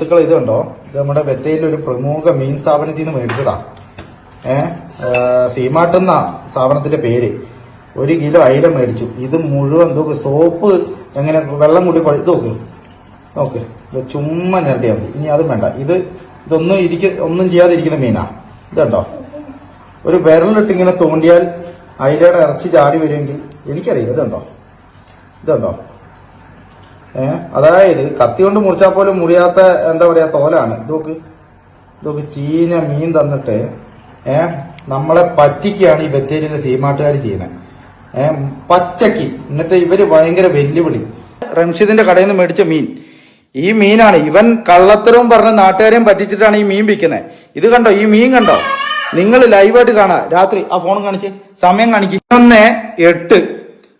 സുഹൃത്തുക്കൾ ഇതുണ്ടോ? ഇത് നമ്മുടെ ബത്തേരിയിലെ ഒരു പ്രമുഖ മീൻ സ്ഥാപനത്തിൽ നിന്ന് മേടിച്ചതാ. ഏ? സീമാട്ട് എന്ന സ്ഥാപനത്തിന്റെ പേര്. ഒരു കിലോ അയില മേടിച്ചു. ഇത് മുഴുവൻ നോക്ക് സോപ്പ് എങ്ങനെ വെള്ളം കൂടി പഴുത്ത് ഇത് നോക്ക്. നോക്ക്. ഇത് ചുമ്മാ ഞരടിയാൽ മതി. ഇനി അതും വേണ്ട. ഇത് ഇതൊന്നും ഇരിക്ക ഒന്നും ചെയ്യാതിരിക്കുന്ന മീനാ. ഇതുണ്ടോ? ഒരു വിരലിട്ട് ഇങ്ങനെ തോണ്ടിയാൽ അയിലയുടെ ഇറച്ചി ചാടി വരുമെങ്കിൽ എനിക്കറിയില്ല. ഇതുണ്ടോ? ഇതുണ്ടോ? അതായത് കത്തി കൊണ്ട് മുറിച്ചാൽ പോലും മുറിയാത്ത എന്താ പറയാ തോലാണ്. ഇതൊക്കെ ഇതൊക്കെ ചീന മീൻ തന്നിട്ട് ഏ നമ്മളെ പറ്റിക്കാണ് ഈ ബത്തേരിയിലെ സീമാട്ടുകാർ ചെയ്യുന്നത് ഏ പച്ചക്ക്. എന്നിട്ട് ഇവർ ഭയങ്കര വെല്ലുവിളി. റംഷിദിന്റെ കടയിൽ നിന്ന് മേടിച്ച മീൻ. ഈ മീനാണ് ഇവൻ കള്ളത്തരവും പറഞ്ഞ് നാട്ടുകാരെയും പറ്റിച്ചിട്ടാണ് ഈ മീൻ വിൽക്കുന്നത് ഇത് കണ്ടോ? ഈ മീൻ കണ്ടോ? നിങ്ങൾ ലൈവായിട്ട് കാണാ. രാത്രി ആ ഫോൺ കാണിച്ച്. സമയം കാണിക്കും. ഒന്ന് എട്ട്.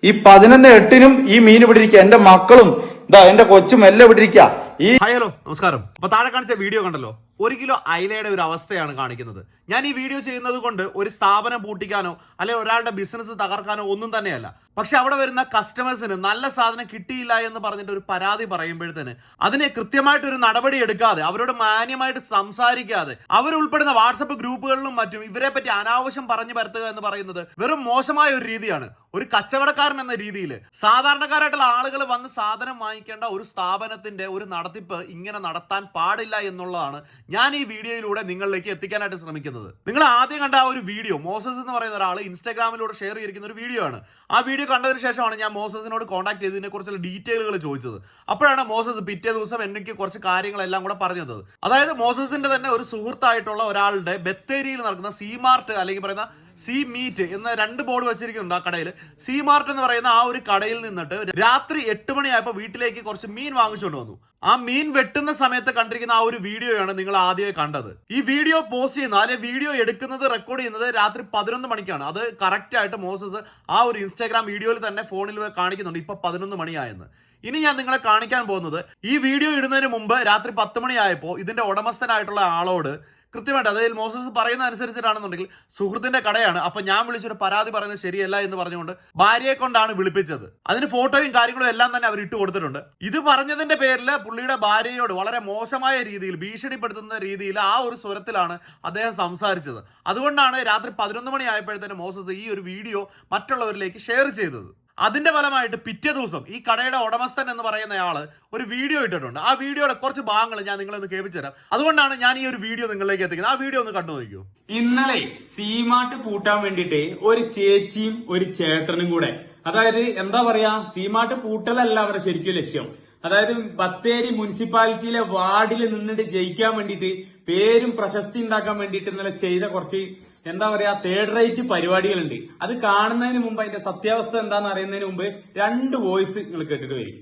ഈ പതിനൊന്ന് എട്ടിനും ഈ മീൻ ഇവിടെ ഇരിക്കുക എന്റെ മക്കളും ഇതാ എന്റെ കൊച്ചു മെല്ലെ ഇവിടെ ഇരിക്കുക ഈ ഹലോ നമസ്കാരം. അപ്പൊ താഴെ കാണിച്ച വീഡിയോ കണ്ടല്ലോ? ഒരു കിലോ അയിലയുടെ ഒരു അവസ്ഥയാണ് കാണിക്കുന്നത്. ഞാൻ ഈ വീഡിയോ ചെയ്യുന്നത് കൊണ്ട് ഒരു സ്ഥാപനം പൂട്ടിക്കാനോ അല്ലെ ഒരാളുടെ ബിസിനസ് തകർക്കാനോ ഒന്നും തന്നെയല്ല. പക്ഷെ അവിടെ വരുന്ന കസ്റ്റമേഴ്സിന് നല്ല സാധനം കിട്ടിയില്ല എന്ന് പറഞ്ഞിട്ട് ഒരു പരാതി പറയുമ്പോഴത്തേന് അതിനെ കൃത്യമായിട്ട് ഒരു നടപടി എടുക്കാതെ അവരോട് മാന്യമായിട്ട് സംസാരിക്കാതെ അവരുൾപ്പെടുന്ന വാട്സപ്പ് ഗ്രൂപ്പുകളിലും മറ്റും ഇവരെ പറ്റി അനാവശ്യം പറഞ്ഞു പരത്തുക എന്ന് പറയുന്നത് വെറും മോശമായ ഒരു രീതിയാണ്. ഒരു കച്ചവടക്കാരൻ എന്ന രീതിയിൽ സാധാരണക്കാരായിട്ടുള്ള ആളുകൾ വന്ന് സാധനം വാങ്ങിക്കേണ്ട ഒരു സ്ഥാപനത്തിന്റെ ഒരു നടത്തിപ്പ് ഇങ്ങനെ നടത്താൻ പാടില്ല എന്നുള്ളതാണ് ഞാൻ ഈ വീഡിയോയിലൂടെ നിങ്ങളിലേക്ക് എത്തിക്കാനായിട്ട് ശ്രമിക്കുന്നത്. നിങ്ങൾ ആദ്യം കണ്ട ആ ഒരു വീഡിയോ മോസസ് എന്ന് പറയുന്ന ഒരാൾ ഇൻസ്റ്റാഗ്രാമിലൂടെ ഷെയർ ചെയ്തിരിക്കുന്ന ഒരു വീഡിയോ ആണ്. ആ വീഡിയോ കണ്ടതിന് ശേഷമാണ് ഞാൻ മോസസിനോട് കോൺടാക്ട് ചെയ്തതിനെ കുറിച്ചുള്ള ഡീറ്റെയിലുകൾ ചോദിച്ചത്. അപ്പോഴാണ് മോസസ് പിറ്റേ ദിവസം എനിക്ക് കുറച്ച് കാര്യങ്ങളെല്ലാം കൂടെ പറഞ്ഞു തന്നത്. അതായത് മോസസിന്റെ തന്നെ ഒരു സുഹൃത്തായിട്ടുള്ള ഒരാളുടെ ബത്തേരിയിൽ നടക്കുന്ന സീമാർട്ട് അല്ലെങ്കിൽ പറയുന്ന സീ മീറ്റ് എന്ന രണ്ട് ബോർഡ് വെച്ചിരിക്കുന്നുണ്ട് ആ കടയിൽ സി മാർട്ട് എന്ന് പറയുന്ന ആ ഒരു കടയിൽ നിന്നിട്ട് രാത്രി എട്ട് മണിയായപ്പോൾ വീട്ടിലേക്ക് കുറച്ച് മീൻ വാങ്ങിച്ചുകൊണ്ട് വന്നു. ആ മീൻ വെട്ടുന്ന സമയത്ത് കണ്ടിരിക്കുന്ന ആ ഒരു വീഡിയോയാണ് നിങ്ങൾ ആദ്യമായി കണ്ടത്. ഈ വീഡിയോ പോസ്റ്റ് ചെയ്യുന്ന അല്ലെ വീഡിയോ എടുക്കുന്നത് റെക്കോർഡ് ചെയ്യുന്നത് രാത്രി പതിനൊന്ന് മണിക്കാണ്. അത് കറക്റ്റ് ആയിട്ട് മോസസ് ആ ഒരു ഇൻസ്റ്റാഗ്രാം വീഡിയോയിൽ തന്നെ ഫോണിൽ കാണിക്കുന്നുണ്ട്. ഇപ്പൊ പതിനൊന്ന് മണിയായെന്ന്. ഇനി ഞാൻ നിങ്ങളെ കാണിക്കാൻ പോകുന്നത് ഈ വീഡിയോ ഇടുന്നതിന് മുമ്പ് രാത്രി പത്ത് മണിയായപ്പോൾ ഇതിന്റെ ഉടമസ്ഥനായിട്ടുള്ള ആളോട് കൃത്യമായിട്ട് അതായത് മോസസ് പറയുന്ന അനുസരിച്ചിട്ടാണെന്നുണ്ടെങ്കിൽ സുഹൃത്തിന്റെ കടയാണ്. അപ്പൊ ഞാൻ വിളിച്ചൊരു പരാതി പറയുന്നത് ശരിയല്ല എന്ന് പറഞ്ഞുകൊണ്ട് ഭാര്യയെ കൊണ്ടാണ് വിളിപ്പിച്ചത്. അതിന് ഫോട്ടോയും കാര്യങ്ങളും എല്ലാം തന്നെ അവർ ഇട്ട് കൊടുത്തിട്ടുണ്ട്. ഇത് പറഞ്ഞതിന്റെ പേരിൽ പുള്ളിയുടെ ഭാര്യയോട് വളരെ മോശമായ രീതിയിൽ ഭീഷണിപ്പെടുത്തുന്ന രീതിയിൽ ആ ഒരു സ്വരത്തിലാണ് അദ്ദേഹം സംസാരിച്ചത്. അതുകൊണ്ടാണ് രാത്രി പതിനൊന്ന് മണി ആയപ്പോഴത്തേനും മോസസ് ഈ ഒരു വീഡിയോ മറ്റുള്ളവരിലേക്ക് ഷെയർ ചെയ്തത്. അതിന്റെ ഫലമായിട്ട് പിറ്റേ ദിവസം ഈ കടയുടെ ഉടമസ്ഥൻ എന്ന് പറയുന്ന ആൾ ഒരു വീഡിയോ ഇട്ടിട്ടുണ്ട്. ആ വീഡിയോയുടെ കുറച്ച് ഭാഗങ്ങൾ ഞാൻ നിങ്ങളെ ഒന്ന് കേൾപ്പിച്ചു അതുകൊണ്ടാണ് ഞാൻ ഈ ഒരു വീഡിയോ നിങ്ങളിലേക്ക് എത്തിക്കുന്നത്. ആ വീഡിയോ ഒന്ന് കണ്ടു നോക്കൂ ഇന്നലെ സീമാട്ട് പൂട്ടാൻ വേണ്ടിയിട്ട് ഒരു ചേച്ചിയും ഒരു ചേട്ടനും കൂടെ അതായത് എന്താ പറയാ സീമാട്ട് പൂട്ടലല്ല അവരുടെ ശരിക്കും ലക്ഷ്യം. അതായത് ബത്തേരി മുനിസിപ്പാലിറ്റിയിലെ വാർഡിൽ നിന്നിട്ട് ജയിക്കാൻ വേണ്ടിയിട്ട് പേരും പ്രശസ്തി ഉണ്ടാക്കാൻ വേണ്ടിയിട്ട് ഇന്നലെ ചെയ്ത കുറച്ച് എന്താ പറയാ തേർഡ് റേറ്റ് പരിപാടികളുണ്ട്. അത് കാണുന്നതിന് മുമ്പ് അതിന്റെ സത്യാവസ്ഥ എന്താന്ന് അറിയുന്നതിന് മുമ്പ് രണ്ട് വോയിസ് നിങ്ങൾ കേട്ടിട്ട് വരും.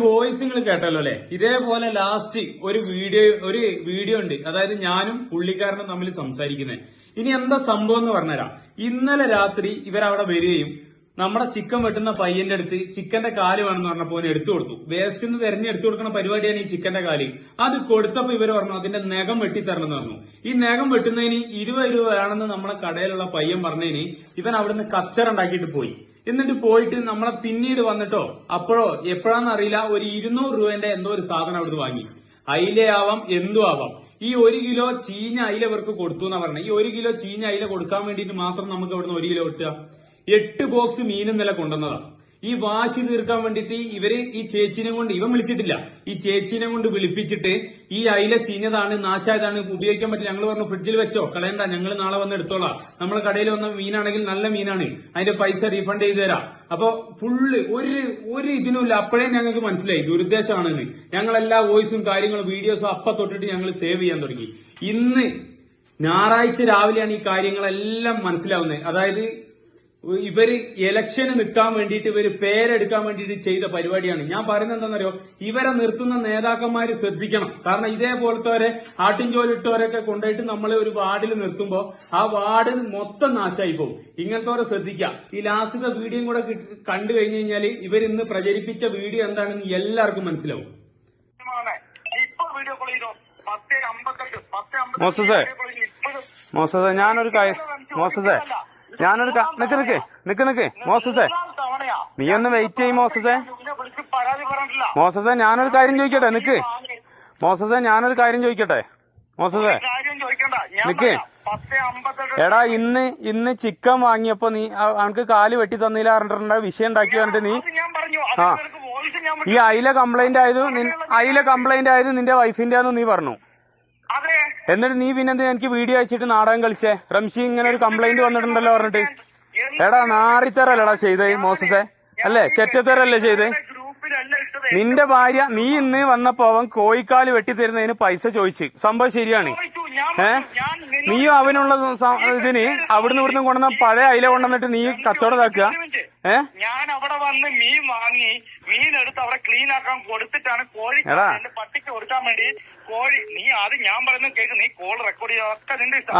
വോയിസ് നിങ്ങൾ കേട്ടല്ലോ അല്ലെ? ഇതേപോലെ ലാസ്റ്റ് ഒരു വീഡിയോ ഒരു വീഡിയോ ഉണ്ട്. അതായത് ഞാനും പുള്ളിക്കാരനും തമ്മിൽ സംസാരിക്കുന്നത്. ഇനി എന്താ സംഭവം എന്ന് പറഞ്ഞുതരാം. ഇന്നലെ രാത്രി ഇവരവിടെ വരികയും നമ്മുടെ ചിക്കൻ വെട്ടുന്ന പയ്യന്റെ അടുത്ത് ചിക്കന്റെ കാൽ വേണമെന്ന് പറഞ്ഞപ്പോ എടുത്തു കൊടുത്തു. വേസ്റ്റ് നിന്ന് തെരഞ്ഞെടുത്തു കൊടുക്കുന്ന പരിപാടിയാണ് ഈ ചിക്കന്റെ കാൽ. അത് കൊടുത്തപ്പോ ഇവർ പറഞ്ഞു അതിന്റെ നഖം വെട്ടിത്തരണം എന്ന് പറഞ്ഞു. ഈ നഖം വെട്ടുന്നതിന് ഇരുപത് രൂപ വേണമെന്ന് നമ്മളെ കടയിലുള്ള പയ്യൻ പറഞ്ഞതിന് ഇവൻ അവിടുന്ന് കച്ചറ ഉണ്ടാക്കിയിട്ട് പോയി. എന്നിട്ട് പോയിട്ട് നമ്മളെ പിന്നീട് വന്നിട്ടോ അപ്പോഴോ എപ്പോഴാന്ന് അറിയില്ല ഒരു ഇരുന്നൂറ് രൂപന്റെ എന്തോ ഒരു സാധനം അവിടുന്ന് വാങ്ങി. അയിലയാവാം എന്തു ആവാം. ഈ ഒരു കിലോ ചീഞ്ഞ അയില ഇവർക്ക് കൊടുത്തു എന്നാ പറഞ്ഞത് ഈ ഒരു കിലോ ചീഞ്ഞ അയില കൊടുക്കാൻ വേണ്ടിയിട്ട് മാത്രം നമുക്ക് അവിടുന്ന് ഒരു കിലോ കിട്ടുക എട്ട് ബോക്സ് മീനും നില കൊണ്ടുവന്നതാ. ഈ വാശി തീർക്കാൻ വേണ്ടിയിട്ട് ഇവർ ഈ ചേച്ചിനെ കൊണ്ട് ഇവൻ വിളിച്ചിട്ടില്ല. ഈ ചേച്ചിനെ കൊണ്ട് വിളിപ്പിച്ചിട്ട് ഈ അയില ചീഞ്ഞതാണ് നാശായതാണ് ഉപയോഗിക്കാൻ പറ്റില്ല. ഞങ്ങൾ പറഞ്ഞു ഫ്രിഡ്ജിൽ വെച്ചോ. കളയണ്ട ഞങ്ങൾ നാളെ വന്ന് എടുത്തോളാം. നമ്മളെ കടയിൽ വന്ന മീനാണെങ്കിൽ നല്ല മീനാണ്. അതിന്റെ പൈസ റീഫണ്ട് ചെയ്തു തരാം. അപ്പൊ ഫുള്ള് ഒരു ഒരു ഇതിനുമില്ല. അപ്പോഴേ ഞങ്ങൾക്ക് മനസ്സിലായി. ദുരുദ്ദേശമാണെന്ന്. ഞങ്ങൾ എല്ലാ വോയിസും കാര്യങ്ങളും വീഡിയോസും അപ്പ തൊട്ടിട്ട് ഞങ്ങൾ സേവ് ചെയ്യാൻ തുടങ്ങി. ഇന്ന് ഞായറാഴ്ച രാവിലെയാണ് ഈ കാര്യങ്ങളെല്ലാം മനസ്സിലാവുന്നത്. അതായത് ഇവർ ഇലക്ഷന് നിൽക്കാൻ വേണ്ടിയിട്ട് ഇവർ പേരെടുക്കാൻ വേണ്ടിയിട്ട് ചെയ്ത പരിപാടിയാണ്. ഞാൻ പറയുന്നത് എന്താണെന്നറിയോ? ഇവരെ നിർത്തുന്ന നേതാക്കന്മാര് ശ്രദ്ധിക്കണം. കാരണം ഇതേപോലത്തെ ആട്ടിൻചോലിട്ടവരൊക്കെ കൊണ്ടുപോയിട്ട് നമ്മളെ ഒരു വാർഡിൽ നിർത്തുമ്പോൾ ആ വാർഡ് മൊത്തം നാശമായി പോകും. ഇങ്ങനത്തെ ശ്രദ്ധിക്കുക. ഈ ലാസ്റ്റ് വീഡിയോ കൂടെ കണ്ടു കഴിഞ്ഞു കഴിഞ്ഞാൽ ഇവർ ഇന്ന് പ്രചരിപ്പിച്ച വീഡിയോ എന്താണെന്ന് എല്ലാവർക്കും മനസ്സിലാവും. മോസസേ, മോസസേ ഞാനൊരു കാര്യം മോസസേ ഞാനൊരു നിക്ക് നിക്ക് നിക്ക് നിക്ക്. മോസസേ. നീ ഒന്ന് വെയിറ്റ് ചെയ്യും മോസസേ. മോസസേ ഞാനൊരു കാര്യം ചോദിക്കട്ടെ നിക്ക്. മോസസേ ഞാനൊരു കാര്യം ചോദിക്കട്ടെ. മോസസേ നിക്ക്. എടാ ഇന്ന് ഇന്ന് ചിക്കൻ വാങ്ങിയപ്പോ നീ അവനക്ക് കാൽ വെട്ടി തന്നില്ല പറഞ്ഞിട്ടുണ്ട. വിഷയം ഉണ്ടാക്കി പറഞ്ഞിട്ട് നീ ആ. ഈ അയില കംപ്ലൈന്റ് ആയത് അയില കംപ്ലൈന്റ് ആയത് നിന്റെ വൈഫിന്റെ ആണെന്ന് നീ പറഞ്ഞു. എന്നിട്ട് നീ പിന്നെന്ത് എനിക്ക് വീഡിയോ അയച്ചിട്ട് നാടകം കളിച്ചേ? റംഷി ഇങ്ങനെ ഒരു കംപ്ലൈന്റ് വന്നിട്ടുണ്ടല്ലോ പറഞ്ഞിട്ട്. എടാ നാറിത്തരല്ലടാ ചെയ്തേ മോസസേ അല്ലേ? ചെറ്റത്തരല്ലേ ചെയ്തേ? നിന്റെ ഭാര്യ നീ ഇന്ന് വന്നപ്പോ അവൻ കോഴിക്കാൽ വെട്ടിത്തരുന്നതിന് പൈസ ചോദിച്ചു. സംഭവം ശരിയാണ്. നീയും അവനുള്ള ഇതിന് അവിടുന്ന് ഇവിടുന്ന് കൊണ്ടുവന്ന പഴയ അയില കൊണ്ടുവന്നിട്ട് നീ കച്ചവടം ഇതാക്കുക? ഏ? ഞാൻ അവിടെ വന്ന് മീൻ വാങ്ങി മീൻ എടുത്ത് അവിടെ ക്ലീൻ ആക്കാൻ കൊടുത്തിട്ടാണ് കോഴി. എന്റെ പട്ടിക്ക് കൊടുക്കാൻ വേണ്ടി കോഴി നീ ആദ്യം ഞാൻ പറയുന്നത് കേക്ക് നീ കോൾ റെക്കോർഡ് ചെയ്യാതൊക്കെ നിന്റെ ഇഷ്ടം.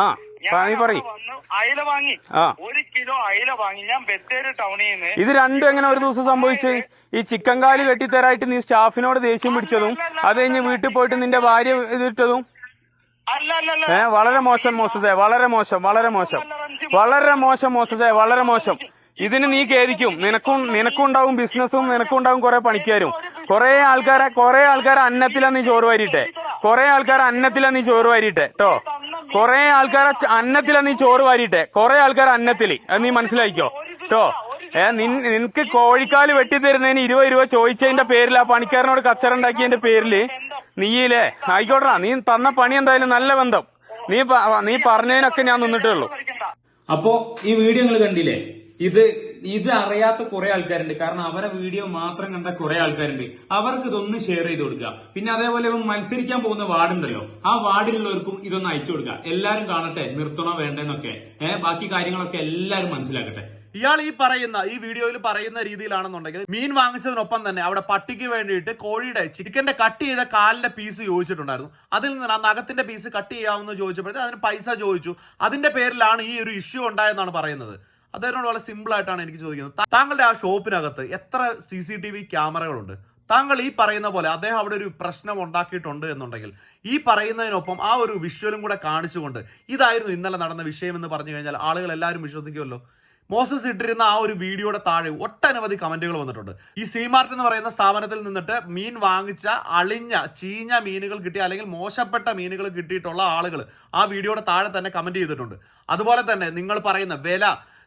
അയില വാങ്ങി. ഒരു കിലോ അയില വാങ്ങി. ഞാൻ ബത്തേരി ടൗണിൽ നിന്ന് ഇത് രണ്ടും എങ്ങനെ ഒരു ദിവസം സംഭവിച്ചു? ഈ ചിക്കൻ കാൽ കെട്ടിത്തരായിട്ട് നീ സ്റ്റാഫിനോട് ദേഷ്യം പിടിച്ചതും അത് കഴിഞ്ഞ് വീട്ടിൽ പോയിട്ട് നിന്റെ ഭാര്യ ഇതിട്ടതും? ഏ വളരെ മോശം മോസസേ വളരെ മോശം വളരെ മോശം. വളരെ മോശം മോസസേ വളരെ മോശം. ഇതിന് നീ ഖേദിക്കും. നിനക്കും നിനക്കും ഉണ്ടാവും ബിസിനസ്സും നിനക്കും ഉണ്ടാവും കുറെ പണിക്കാരും. കുറെ ആൾക്കാരെ കുറെ ആൾക്കാരെ അന്നത്തിലാ നീ ചോറ് വാരിട്ടെ കുറെ ആൾക്കാരെ അന്നത്തിലാ നീ ചോറ് വാരിട്ടെ കേട്ടോ കുറെ ആൾക്കാരെ അന്നത്തിലാ നീ ചോറ് വാരിട്ടെ കുറെ ആൾക്കാരെ അന്നത്തിൽ. അത് നീ മനസ്സിലാക്കിക്കോ കേട്ടോ ഏ നിൻ- നിനക്ക് കോഴിക്കാൽ വെട്ടിത്തരുന്നതിന് ഇരുപത് രൂപ ചോദിച്ചതിന്റെ പേരിൽ ആ പണിക്കാരനോട് കച്ചറ ഉണ്ടാക്കിയതിന്റെ പേരിൽ. നീയില്ലേ? ആയിക്കോട്ടാ നീ തന്ന പണി എന്തായാലും നല്ല ബന്ധം. നീ നീ പറഞ്ഞതിനൊക്കെ ഞാൻ നിന്നിട്ടേ ഉള്ളൂ അപ്പോ ഈ വീഡിയോ നിങ്ങൾ കണ്ടില്ലേ? ഇത് ഇത് അറിയാത്ത കുറെ ആൾക്കാരുണ്ട്. കാരണം അവരെ വീഡിയോ മാത്രം കണ്ട കുറെ ആൾക്കാരുണ്ട്. അവർക്ക് ഇതൊന്ന് ഷെയർ ചെയ്ത് കൊടുക്കുക. പിന്നെ അതേപോലെ മത്സരിക്കാൻ പോകുന്ന വാർഡുണ്ടല്ലോ. ആ വാർഡിലുള്ളവർക്കും ഇതൊന്ന് അയച്ചു കൊടുക്കുക. എല്ലാരും കാണട്ടെ നിർത്തണോ വേണ്ടെന്നൊക്കെ. ഏഹ് ബാക്കി കാര്യങ്ങളൊക്കെ എല്ലാരും മനസ്സിലാക്കട്ടെ. ഇയാൾ ഈ പറയുന്ന ഈ വീഡിയോയിൽ പറയുന്ന രീതിയിലാണെന്നുണ്ടെങ്കിൽ മീൻ വാങ്ങിച്ചതിനൊപ്പം തന്നെ അവിടെ പട്ടിക്ക് വേണ്ടിയിട്ട് കോഴിയുടെ ചിക്കന്റെ കട്ട് ചെയ്ത കാലിന്റെ പീസ് ചോദിച്ചിട്ടുണ്ടായിരുന്നു. അതിൽ നിന്ന് ആ നഖത്തിന്റെ പീസ് കട്ട് ചെയ്യാമെന്ന് ചോദിച്ചപ്പോഴത്തെ അതിന് പൈസ ചോദിച്ചു. അതിന്റെ പേരിലാണ് ഈ ഒരു ഇഷ്യൂ ഉണ്ടായെന്നാണ് പറയുന്നത്. അദ്ദേഹത്തിനോട് വളരെ സിമ്പിൾ ആയിട്ടാണ് എനിക്ക് ചോദിക്കുന്നത്. താങ്കളുടെ ആ ഷോപ്പിനകത്ത് എത്ര സി സി ടി വി ക്യാമറകളുണ്ട്? താങ്കൾ ഈ പറയുന്ന പോലെ അദ്ദേഹം അവിടെ ഒരു പ്രശ്നം ഉണ്ടാക്കിയിട്ടുണ്ട് എന്നുണ്ടെങ്കിൽ ഈ പറയുന്നതിനൊപ്പം ആ ഒരു വിഷ്വലും കൂടെ കാണിച്ചുകൊണ്ട് ഇതായിരുന്നു ഇന്നലെ നടന്ന വിഷയം എന്ന് പറഞ്ഞു കഴിഞ്ഞാൽ ആളുകൾ എല്ലാവരും വിശ്വസിക്കുമല്ലോ. മോസസ് ഇട്ടിരുന്ന ആ ഒരു വീഡിയോയുടെ താഴെ ഒട്ടനവധി കമന്റുകൾ വന്നിട്ടുണ്ട്. ഈ സീമാർട്ട് എന്ന് പറയുന്ന സ്ഥാപനത്തിൽ നിന്നിട്ട് മീൻ വാങ്ങിച്ച അളിഞ്ഞ ചീഞ്ഞ മീനുകൾ കിട്ടിയ അല്ലെങ്കിൽ മോശപ്പെട്ട മീനുകൾ കിട്ടിയിട്ടുള്ള ആളുകൾ ആ വീഡിയോയുടെ താഴെ തന്നെ കമന്റ് ചെയ്തിട്ടുണ്ട്. അതുപോലെ തന്നെ നിങ്ങൾ പറയുന്ന വില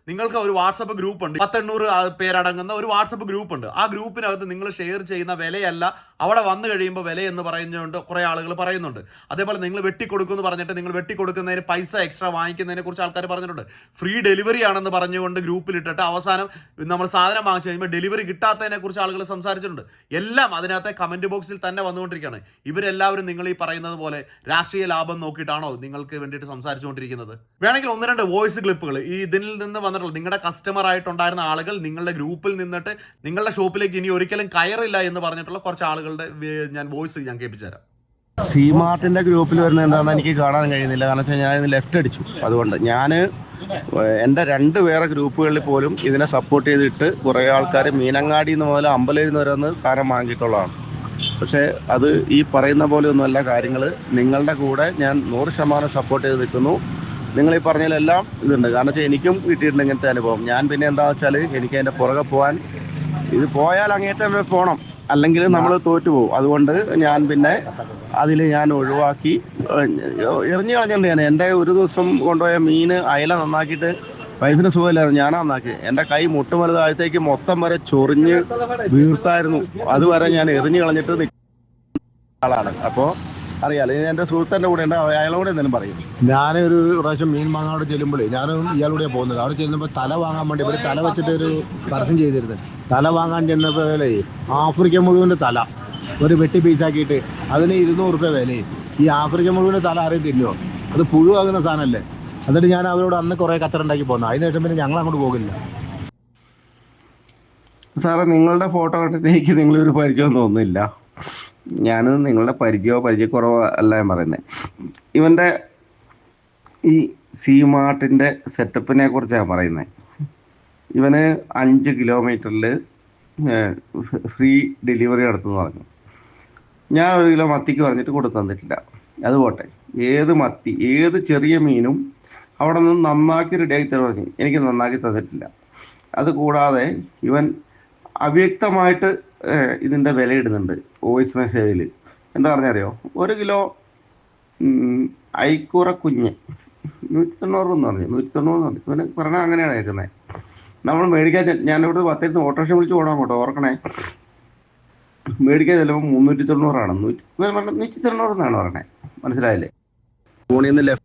നിങ്ങൾക്ക് ഒരു വാട്സപ്പ് ഗ്രൂപ്പ് ഉണ്ട്. പത്തെണ്ണൂറ് പേരടങ്ങുന്ന ഒരു വാട്സപ്പ് ഗ്രൂപ്പ് ഉണ്ട്. ആ ഗ്രൂപ്പിനകത്ത് നിങ്ങൾ ഷെയർ ചെയ്യുന്ന വിലയല്ല അവിടെ വന്നു കഴിയുമ്പോൾ വില എന്ന് പറയുന്നുണ്ട് കുറേ ആളുകൾ പറയുന്നുണ്ട്. അതേപോലെ നിങ്ങൾ വെട്ടിക്കൊടുക്കും എന്ന് പറഞ്ഞിട്ട് നിങ്ങൾ വെട്ടിക്കൊടുക്കുന്നതിന് പൈസ എക്സ്ട്രാ വാങ്ങിക്കുന്നതിനെ കുറിച്ച് ആൾക്കാർ പറഞ്ഞിട്ടുണ്ട്. ഫ്രീ ഡെലിവറി ആണെന്ന് പറഞ്ഞുകൊണ്ട് ഗ്രൂപ്പിലിട്ടിട്ട് അവസാനം നമ്മൾ സാധനം വാങ്ങിച്ചു കഴിയുമ്പോൾ ഡെലിവറി കിട്ടാത്തതിനെ കുറിച്ച് ആളുകൾ സംസാരിച്ചിട്ടുണ്ട്. എല്ലാം അതിനകത്തെ കമന്റ് ബോക്സിൽ തന്നെ വന്നുകൊണ്ടിരിക്കുകയാണ്. ഇവരെല്ലാവരും നിങ്ങൾ ഈ പറയുന്നത് പോലെ രാഷ്ട്രീയ ലാഭം നോക്കിയിട്ടാണോ നിങ്ങൾക്ക് വേണ്ടിയിട്ട് സംസാരിച്ചുകൊണ്ടിരിക്കുന്നത്? വേണമെങ്കിൽ ഒന്ന് രണ്ട് വോയിസ് ക്ലിപ്പുകൾ ഈ ഇതിൽ നിന്ന് വന്നിട്ടുള്ള നിങ്ങളുടെ കസ്റ്റമർ ആയിട്ടുണ്ടായിരുന്ന ആളുകൾ നിങ്ങളുടെ ഗ്രൂപ്പിൽ നിന്നിട്ട് നിങ്ങളുടെ ഷോപ്പിലേക്ക് ഇനി ഒരിക്കലും കയറില്ല എന്ന് പറഞ്ഞിട്ടുള്ള കുറച്ച് ആളുകളുടെ വേ- ഞാൻ വോയിസ് ഞാൻ കേൾപ്പിച്ചു തരാം സി മാർട്ടിന്റെ ഗ്രൂപ്പിൽ വരുന്ന എന്താണെന്ന് എനിക്ക് കാണാൻ കഴിയുന്നില്ല. കാരണം വെച്ചാൽ ഞാൻ ലെഫ്റ്റ് അടിച്ചു. അതുകൊണ്ട് ഞാൻ എന്റെ രണ്ട് വേറെ ഗ്രൂപ്പുകളിൽ പോലും ഇതിനെ സപ്പോർട്ട് ചെയ്തിട്ട് കുറേ ആൾക്കാർ മീനങ്ങാടി എന്ന് മുതൽ അമ്പലയിൽ വരെ ഒന്ന് സാധനം വാങ്ങിയിട്ടുള്ളതാണ് പക്ഷേ അത് ഈ പറയുന്ന പോലെ ഒന്നുമല്ല കാര്യങ്ങൾ നിങ്ങളുടെ കൂടെ ഞാൻ നൂറ് ശതമാനം സപ്പോർട്ട് ചെയ്ത് നിൽക്കുന്നു. നിങ്ങൾ ഈ പറഞ്ഞതിലെല്ലാം ഇതുണ്ട്. കാരണം വെച്ചാൽ എനിക്കും കിട്ടിയിട്ടുണ്ട് ഇങ്ങനത്തെ അനുഭവം. ഞാൻ പിന്നെ എന്താ വെച്ചാൽ എനിക്ക് അതിന്റെ പുറകെ പോകാൻ ഇത് പോയാൽ അങ്ങേറ്റം പോകണം അല്ലെങ്കിൽ നമ്മൾ തോറ്റു പോകും. അതുകൊണ്ട് ഞാൻ പിന്നെ അതിൽ ഞാൻ ഒഴിവാക്കി. എറിഞ്ഞു കളഞ്ഞിട്ടുണ്ട് ഞാൻ എന്റെ ഒരു ദിവസം കൊണ്ടുപോയ മീൻ അയല നന്നാക്കിയിട്ട് വൈഫിന് സുഖമില്ലായിരുന്നു. ഞാൻ നന്നാക്കി എന്റെ കൈ മുട്ടുമല താഴത്തേക്ക് മൊത്തം വരെ ചൊറിഞ്ഞ് വീർത്തായിരുന്നു. അതുവരെ ഞാൻ എറിഞ്ഞു കളഞ്ഞിട്ട് ആളാണ്. അപ്പോൾ അറിയാലോ. ഇനി എന്റെ സുഹൃത്തിന്റെ കൂടെ ഉണ്ട്. അയാളോട് എന്തെങ്കിലും പറയും. ഞാനൊരു പ്രാവശ്യം മീൻ വാങ്ങാൻ ചെല്ലുമ്പോൾ ചെല്ലുമ്പോഴേ ഞാനും ഇയാളുടെ പോകുന്നത്. അവിടെ ചെല്ലുമ്പോൾ തല വാങ്ങാൻ വേണ്ടി ഇവിടെ തല വെച്ചിട്ട് ഒരു പരസ്യം ചെയ്തിരുന്നത്. തല വാങ്ങാൻ ചെന്നപ്പോഴേ ആഫ്രിക്ക മുഴുവന്റെ തല. ഒരു വെട്ടി പീസാക്കിയിട്ട് അതിന് ഇരുന്നൂറ് രൂപ വിലയും. ഈ ആഫ്രിക്ക മുഴുവന്റെ തല ആരെയും തിന്നുമോ അത് പുഴുവാകുന്ന സാധനമല്ലേ? എന്നിട്ട് ഞാൻ അവരോട് അന്ന് കുറേ കത്തറുണ്ടാക്കി പോന്നു. അതിനുശേഷം പിന്നെ ഞങ്ങൾ അങ്ങോട്ട് പോകില്ല. സാറേ നിങ്ങളുടെ ഫോട്ടോ കണ്ടിട്ട് എനിക്ക് നിങ്ങളൊരു പരിചയം തോന്നുന്നില്ല. ഞാൻ നിങ്ങളുടെ പരിചയമോ പരിചയക്കുറവോ അല്ല ഞാൻ പറയുന്നത് ഇവന്റെ ഈ സി മാർട്ടിന്റെ സെറ്റപ്പിനെ കുറിച്ചാണ് പറയുന്നത് ഇവന് അഞ്ച് കിലോമീറ്ററിൽ ഫ്രീ ഡെലിവറി നടത്തുമെന്ന് പറഞ്ഞു. ഞാൻ ഒരു കിലോ മത്തിക്ക് പറഞ്ഞിട്ട് കൊടുത്തു തന്നിട്ടില്ല. അത് പോട്ടെ. ഏത് മത്തി ഏത് ചെറിയ മീനും അവിടെ നിന്ന് നന്നാക്കി റെഡിയാക്കി തരാൻ പറഞ്ഞു. എനിക്ക് നന്നാക്കി തന്നിട്ടില്ല. അത് കൂടാതെ ഇവൻ അവ്യക്തമായിട്ട് ഏഹ്, ഇതിന്റെ വില ഇടുന്നുണ്ട് വോയിസ് മെസ്സേജിൽ എന്താ പറഞ്ഞറിയോ? ഒരു കിലോ ഐക്കൂറ കുഞ്ഞ്. നൂറ്റി തൊണ്ണൂറ് എന്ന് പറഞ്ഞു നൂറ്റി തൊണ്ണൂറ് എന്ന് പറഞ്ഞു. ഇവന് പറഞ്ഞാൽ അങ്ങനെയാണ് കേൾക്കുന്നത് നമ്മൾ മേടിക്കാൻ ചെ- ഞാനിവിടെ പത്തിരുന്ന് ഓട്ടോറിക്ഷ വിളിച്ച് ഓടാൻ കേട്ടോ ഓർക്കണേ. മേടിക്കാൻ ചിലപ്പോൾ മുന്നൂറ്റി തൊണ്ണൂറാണ് നൂറ്റി നൂറ്റി തൊണ്ണൂറ് എന്നാണ് പറഞ്ഞത് മനസ്സിലായില്ലേ? ഫോണിൽ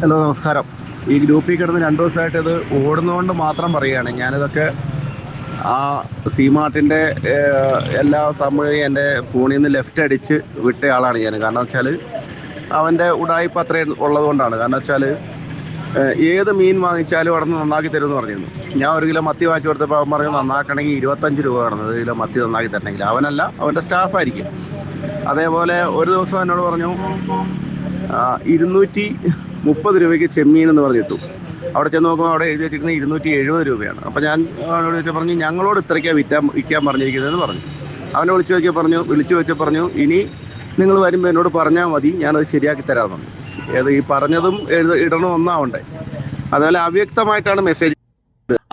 ഹലോ നമസ്കാരം. ഈ ഗ്രൂപ്പിൽ കിടന്ന് രണ്ടു ദിവസമായിട്ട് ഇത് ഓടുന്നതുകൊണ്ട് മാത്രം പറയുകയാണ്. ഞാനിതൊക്കെ ആ സീമാർട്ടിന്റെ എല്ലാ സംഗതിയും എന്റെ ഫോണിൽ നിന്ന് ലെഫ്റ്റ് അടിച്ച് വിട്ട ആളാണ് ഞാൻ. കാരണം വെച്ചാൽ അവന്റെ ഉടായ്പ അത്രയും ഉള്ളതുകൊണ്ടാണ്. കാരണം വെച്ചാൽ ഏത് മീൻ വാങ്ങിച്ചാലും അവിടെ നിന്ന് നന്നാക്കി തരുമെന്ന് പറഞ്ഞിരുന്നു. ഞാൻ ഒരു കിലോ മത്തി വാങ്ങിച്ചു കൊടുത്തപ്പോൾ അവൻ പറഞ്ഞു നന്നാക്കണമെങ്കിൽ ഇരുപത്തഞ്ച് രൂപ വേണം. ഒരു കിലോ മത്തി നന്നാക്കി തരണമെങ്കിൽ. അവനല്ല അവന്റെ സ്റ്റാഫായിരിക്കും അതേപോലെ ഒരു ദിവസം എന്നോട് പറഞ്ഞു ഇരുന്നൂറ്റി മുപ്പത് രൂപയ്ക്ക് ചെമ്മീൻ എന്ന് പറഞ്ഞിട്ടു. അവിടെ ചെന്ന് നോക്കുമ്പോൾ അവിടെ എഴുതി വെച്ചിരിക്കുന്നത് ഇരുന്നൂറ്റി എഴുപത് രൂപയാണ്. അപ്പോൾ ഞാൻ അവനോട് ചോദിച്ചാൽ പറഞ്ഞു ഞങ്ങളോട് ഇത്രയ്ക്കാണ് വിറ്റാൻ വിൽക്കാൻ പറഞ്ഞിരിക്കുന്നതെന്ന് പറഞ്ഞു. അവനെ വിളിച്ചു നോക്കിയാൽ പറഞ്ഞു വിളിച്ചു വെച്ചാൽ പറഞ്ഞു ഇനി നിങ്ങൾ വരുമ്പോൾ എന്നോട് പറഞ്ഞാൽ മതി ഞാനത് ശരിയാക്കി തരാമെന്ന് ഏത് ഈ പറഞ്ഞതും എഴുത ഇടണമെന്നാവണ്ടേ അതുപോലെ അവ്യക്തമായിട്ടാണ് മെസ്സേജ്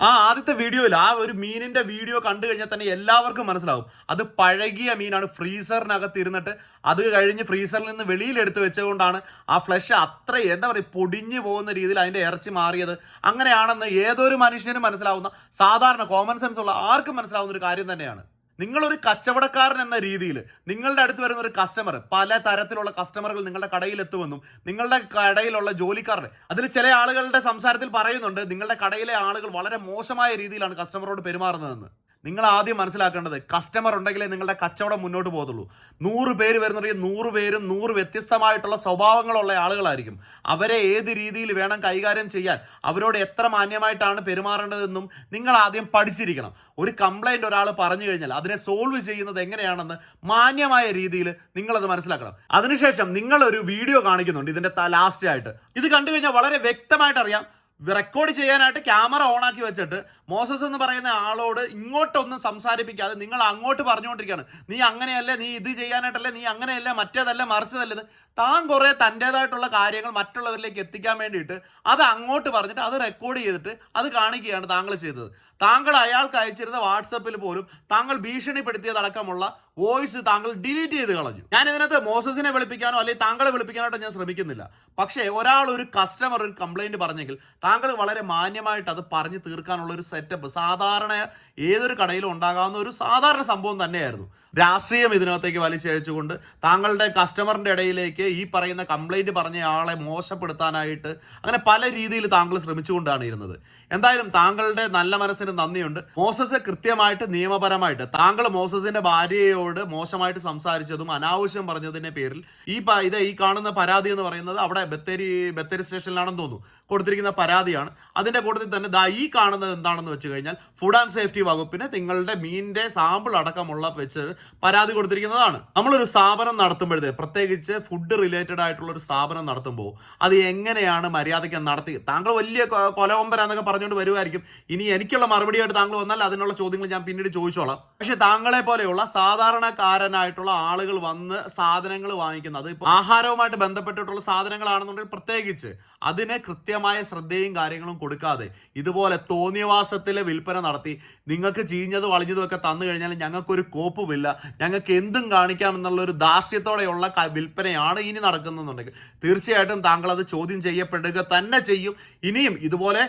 ആ ആദ്യത്തെ വീഡിയോയിൽ ആ ഒരു മീനിന്റെ വീഡിയോ കണ്ടു കഴിഞ്ഞാൽ തന്നെ എല്ലാവർക്കും മനസ്സിലാവും. അത് പഴകിയ മീനാണ്. ഫ്രീസറിനകത്ത് ഇരുന്നിട്ട് അത് കഴിഞ്ഞ് ഫ്രീസറിൽ നിന്ന് വെളിയിൽ എടുത്ത് വെച്ചുകൊണ്ടാണ് ആ ഫ്ലഷ് അത്ര എന്താ പറയുക പൊടിഞ്ഞു പോകുന്ന രീതിയിൽ അതിന്റെ ഇറച്ചി മാറിയത്. അങ്ങനെയാണെന്ന് ഏതൊരു മനുഷ്യനും മനസ്സിലാവുന്ന സാധാരണ കോമൺ സെൻസ് ഉള്ള ആർക്കും മനസ്സിലാവുന്ന ഒരു കാര്യം തന്നെയാണ്. നിങ്ങളൊരു കച്ചവടക്കാരൻ എന്ന രീതിയിൽ നിങ്ങളുടെ അടുത്ത് വരുന്ന ഒരു കസ്റ്റമർ പല തരത്തിലുള്ള കസ്റ്റമറുകൾ നിങ്ങളുടെ കടയിൽ എത്തുമെന്നും നിങ്ങളുടെ കടയിലുള്ള ജോലിക്കാരുടെ അതിൽ ചില ആളുകളുടെ സംസാരത്തിൽ പറയുന്നുണ്ട് നിങ്ങളുടെ കടയിലെ ആളുകൾ വളരെ മോശമായ രീതിയിലാണ് കസ്റ്റമറോട് പെരുമാറുന്നതെന്ന്. നിങ്ങൾ ആദ്യം മനസ്സിലാക്കേണ്ടത് കസ്റ്റമർ ഉണ്ടെങ്കിലേ നിങ്ങളുടെ കച്ചവടം മുന്നോട്ട് പോകത്തുള്ളൂ. നൂറ് പേര് വരുന്നുണ്ടെങ്കിൽ നൂറ് പേരും നൂറ് വ്യത്യസ്തമായിട്ടുള്ള സ്വഭാവങ്ങളുള്ള ആളുകളായിരിക്കും. അവരെ ഏത് രീതിയിൽ വേണം കൈകാര്യം ചെയ്യാൻ അവരോട് എത്ര മാന്യമായിട്ടാണ് പെരുമാറേണ്ടതെന്നും നിങ്ങൾ ആദ്യം പഠിച്ചിരിക്കണം. ഒരു കംപ്ലൈന്റ് ഒരാൾ പറഞ്ഞു കഴിഞ്ഞാൽ അതിനെ സോൾവ് ചെയ്യുന്നത് എങ്ങനെയാണെന്ന് മാന്യമായ രീതിയിൽ നിങ്ങളത് മനസ്സിലാക്കണം. അതിനുശേഷം നിങ്ങളൊരു വീഡിയോ കാണിക്കുന്നുണ്ട് ഇതിന്റെ ലാസ്റ്റ് ആയിട്ട്. ഇത് കണ്ടു കഴിഞ്ഞാൽ വളരെ വ്യക്തമായിട്ട് അറിയാം റെക്കോർഡ് ചെയ്യാനായിട്ട് ക്യാമറ ഓണാക്കി വെച്ചിട്ട് മോസസ് എന്ന് പറയുന്ന ആളോട് ഇങ്ങോട്ടൊന്നും സംസാരിപ്പിക്കാതെ നിങ്ങൾ അങ്ങോട്ട് പറഞ്ഞുകൊണ്ടിരിക്കുകയാണ്. നീ അങ്ങനെയല്ലേ? നീ ഇത് ചെയ്യാനായിട്ടല്ലേ? നീ അങ്ങനെയല്ലേ? മറ്റേതല്ല? മറിച്ചതല്ലത് താൻ കുറേ തന്റേതായിട്ടുള്ള കാര്യങ്ങൾ മറ്റുള്ളവരിലേക്ക് എത്തിക്കാൻ വേണ്ടിയിട്ട് അത് അങ്ങോട്ട് പറഞ്ഞിട്ട് അത് റെക്കോർഡ് ചെയ്തിട്ട് അത് കാണിക്കുകയാണ് താങ്കൾ ചെയ്തത്. താങ്കൾ അയാൾക്ക് അയച്ചിരുന്ന വാട്സപ്പിൽ പോലും താങ്കൾ ഭീഷണിപ്പെടുത്തിയതടക്കമുള്ള വോയിസ് താങ്കൾ ഡിലീറ്റ് ചെയ്ത് കളഞ്ഞു. ഞാൻ ഇതിനകത്ത് മോസസിനെ വിളിപ്പിക്കാനോ അല്ലെങ്കിൽ താങ്കളെ വിളിപ്പിക്കാനോ ഞാൻ ശ്രമിക്കുന്നില്ല. പക്ഷേ ഒരാൾ ഒരു കസ്റ്റമർ ഒരു കംപ്ലൈന്റ് പറഞ്ഞെങ്കിൽ താങ്കൾ വളരെ മാന്യമായിട്ട് അത് പറഞ്ഞു തീർക്കാനുള്ള ഒരു സെറ്റപ്പ് സാധാരണ ഏതൊരു കടയിലും ഉണ്ടാകാവുന്ന ഒരു സാധാരണ സംഭവം തന്നെയായിരുന്നു. രാഷ്ട്രീയം ഇതിനകത്തേക്ക് വലിച്ചഴിച്ചുകൊണ്ട് താങ്കളുടെ കസ്റ്റമറിന്റെ ഇടയിലേക്ക് ഈ പറയുന്ന കംപ്ലൈന്റ് പറഞ്ഞ ആളെ മോശപ്പെടുത്താനായിട്ട് അങ്ങനെ പല രീതിയിൽ താങ്കൾ ശ്രമിച്ചുകൊണ്ടാണ് ഇരുന്നത്. എന്തായാലും താങ്കളുടെ നല്ല മനസ്സിന് നന്ദിയുണ്ട്. മോസസ് കൃത്യമായിട്ട് നിയമപരമായിട്ട് താങ്കൾ മോസസിന്റെ ഭാര്യയോട് മോശമായിട്ട് സംസാരിച്ചതും അനാവശ്യം പറഞ്ഞതിന്റെ പേരിൽ ഈ ഇത് ഈ കാണുന്ന പരാതി എന്ന് പറയുന്നത് അവിടെ ബത്തേരി ബത്തേരി സ്റ്റേഷനിലാണെന്ന് തോന്നുന്നു. കൊടുത്തിരിക്കുന്ന പരാതിയാണ്. അതിന്റെ കൂട്ടത്തിൽ തന്നെ ദാ ഈ കാണുന്നത് എന്താണെന്ന് വെച്ച് കഴിഞ്ഞാൽ ഫുഡ് ആൻഡ് സേഫ്റ്റി വകുപ്പിന് നിങ്ങളുടെ മീനിന്റെ സാമ്പിൾ അടക്കമുള്ള വെച്ച് പരാതി കൊടുത്തിരിക്കുന്നതാണ്. നമ്മളൊരു സ്ഥാപനം നടത്തുമ്പോഴത്തെ പ്രത്യേകിച്ച് ഫുഡ് റിലേറ്റഡ് ആയിട്ടുള്ള ഒരു സ്ഥാപനം നടത്തുമ്പോൾ അത് എങ്ങനെയാണ് മര്യാദയ്ക്ക് നടത്തി താങ്കൾ വലിയ കൊലകൊമ്പരാന്നൊക്കെ കൊലകൊമ്പരാന്നൊക്കെ പറഞ്ഞുകൊണ്ട് വരുമായിരിക്കും ഇനി എനിക്കുള്ള മറുപടിയായിട്ട് താങ്കൾ വന്നാൽ അതിനുള്ള ചോദ്യങ്ങൾ ഞാൻ പിന്നീട് ചോദിച്ചോളാം. പക്ഷെ താങ്കളെ പോലെയുള്ള സാധാരണക്കാരനായിട്ടുള്ള ആളുകൾ വന്ന് സാധനങ്ങൾ വാങ്ങിക്കുന്നത് ഇപ്പോൾ ആഹാരവുമായിട്ട് ബന്ധപ്പെട്ടിട്ടുള്ള സാധനങ്ങളാണെന്നുണ്ടെങ്കിൽ പ്രത്യേകിച്ച് അതിന് കൃത്യമായ ശ്രദ്ധയും കാര്യങ്ങളും കൊടുക്കാതെ ഇതുപോലെ തോന്നിയവാസത്തിലെ വിൽപ്പന നടത്തി നിങ്ങൾക്ക് ചീഞ്ഞത് വളഞ്ഞതും ഒക്കെ തന്നു കഴിഞ്ഞാൽ ഞങ്ങൾക്കൊരു കോപ്പുമില്ല. ഞങ്ങൾക്ക് എന്തും കാണിക്കാമെന്നുള്ള ഒരു ധാർഷ്ട്യത്തോടെയുള്ള ക- വിൽപ്പനയാണ് ഇനി നടക്കുന്നുണ്ടെങ്കിൽ തീർച്ചയായിട്ടും താങ്കൾ അത് ചോദ്യം ചെയ്യപ്പെടുക തന്നെ ചെയ്യും. ഇനിയും ഇതുപോലെ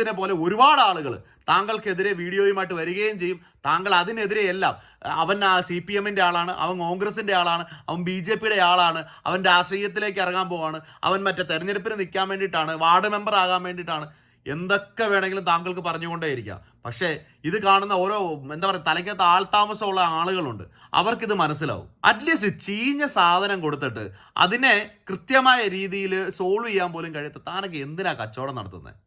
മോസസിനെ പോലെ ഒരുപാട് ആളുകൾ താങ്കൾക്കെതിരെ വീഡിയോയുമായിട്ട് വരികയും ചെയ്യും. താങ്കൾ അതിനെതിരെ എല്ലാം അവൻ സി പി എമ്മിന്റെ ആളാണ് അവൻ കോൺഗ്രസിന്റെ ആളാണ് അവൻ ബി ജെ പിയുടെ ആളാണ് അവൻ രാഷ്ട്രീയത്തിലേക്ക് ഇറങ്ങാൻ പോവാണ് അവൻ മറ്റേ തെരഞ്ഞെടുപ്പിന് നിൽക്കാൻ വേണ്ടിയിട്ടാണ് വാർഡ് മെമ്പർ ആകാൻ വേണ്ടിയിട്ടാണ് എന്തൊക്കെ വേണമെങ്കിലും താങ്കൾക്ക് പറഞ്ഞുകൊണ്ടേയിരിക്കാം. പക്ഷേ ഇത് കാണുന്ന ഓരോ എന്താ പറയുക തലയ്ക്കകത്ത് ആൾതാമസമുള്ള ആളുകളുണ്ട്. അവർക്കിത് മനസ്സിലാവും. അറ്റ്ലീസ്റ്റ് ചീഞ്ഞ സാധനം കൊടുത്തിട്ട് അതിനെ കൃത്യമായ രീതിയിൽ സോൾവ് ചെയ്യാൻ പോലും കഴിയാത്ത താനൊക്കെ എന്തിനാ കച്ചവടം നടത്തുന്നത്